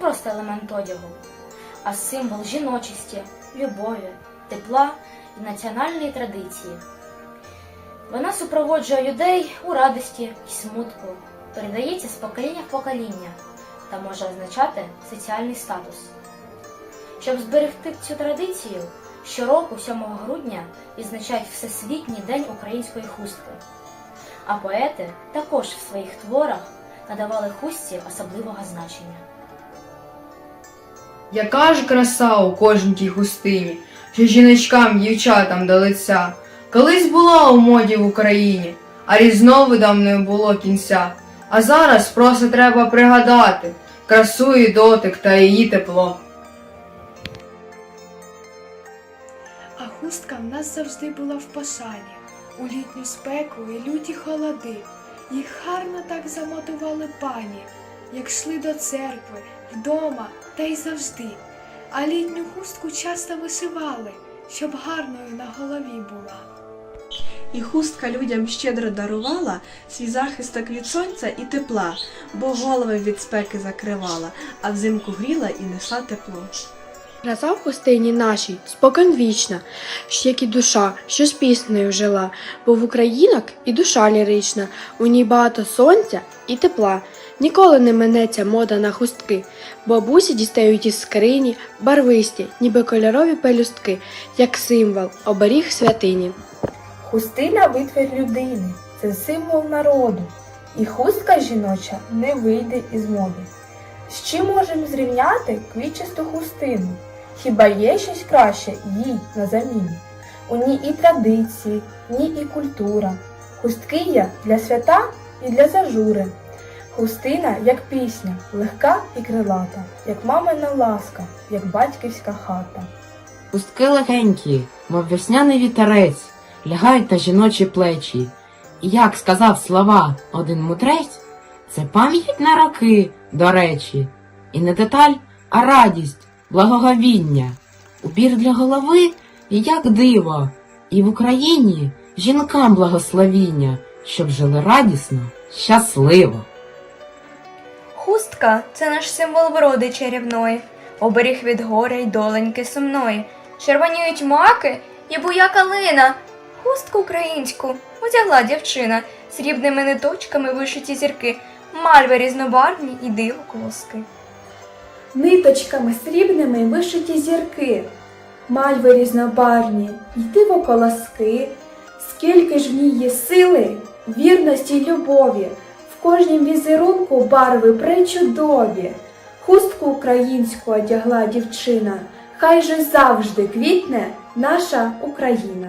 фрагмент одягу, а символ жіночості, любові, тепла і національної традиції. Вона супроводжує людей у радості і смутку, передається з покоління в покоління та може означати соціальний статус. Щоб зберегти цю традицію, щороку 7 грудня відзначають Всесвітній день української хустки. А поети також в своїх творах надавали хустці особливого значення. Яка ж краса у кожній тій хустині, що жіночкам, дівчатам до лиця. Колись була у моді в Україні, а різновидам не було кінця. А зараз просто треба пригадати красу і дотик та її тепло. А хустка в нас завжди була в пошані. У літню спеку і люті холоди. Їх гарно так замотували пані, як йшли до церкви, вдома та й завжди. А літню хустку часто вишивали, щоб гарною на голові була. І хустка людям щедро дарувала свій захисток від сонця і тепла, бо голови від спеки закривала, а взимку гріла і несла тепло. Краса в хустині нашій споконвічна, ж як і душа, що з піснею жила, бо в українок і душа лірична, у ній багато сонця і тепла. Ніколи не минеться мода на хустки, бабусі дістають із скрині, барвисті, ніби кольорові пелюстки, як символ, оберіг святині. Хустина витвір людини, це символ народу, і хустка жіноча не вийде із моди. З чим можемо зрівняти квітчасту хустину? Хіба є щось краще їй на заміну? У ній і традиції, ній і культура. Хустки є для свята і для зажури. Хустина, як пісня, легка і крилата, як мамина ласка, як батьківська хата. Пустки легенькі, мов весняний вітерець, лягають на жіночі плечі. І як сказав слова один мудрець, це пам'ять на роки, до речі, і не деталь, а радість, благоговіння. Убір для голови, як диво, і в Україні жінкам благословіння, щоб жили радісно, щасливо. Хустка це наш символ вроди чарівної, оберіг від горя й доленьки сумної. Червоніють маки і буя калина. Хустку українську одягла дівчина, срібними ниточками вишиті зірки, мальви різнобарвні і диво колоски. Ниточками срібними вишиті зірки, мальви різнобарвні, й диво колоски, скільки ж в ній є сили, вірності й любові, кожнім візерунку барви причудові. Хустку українську одягла дівчина, хай же завжди квітне наша Україна.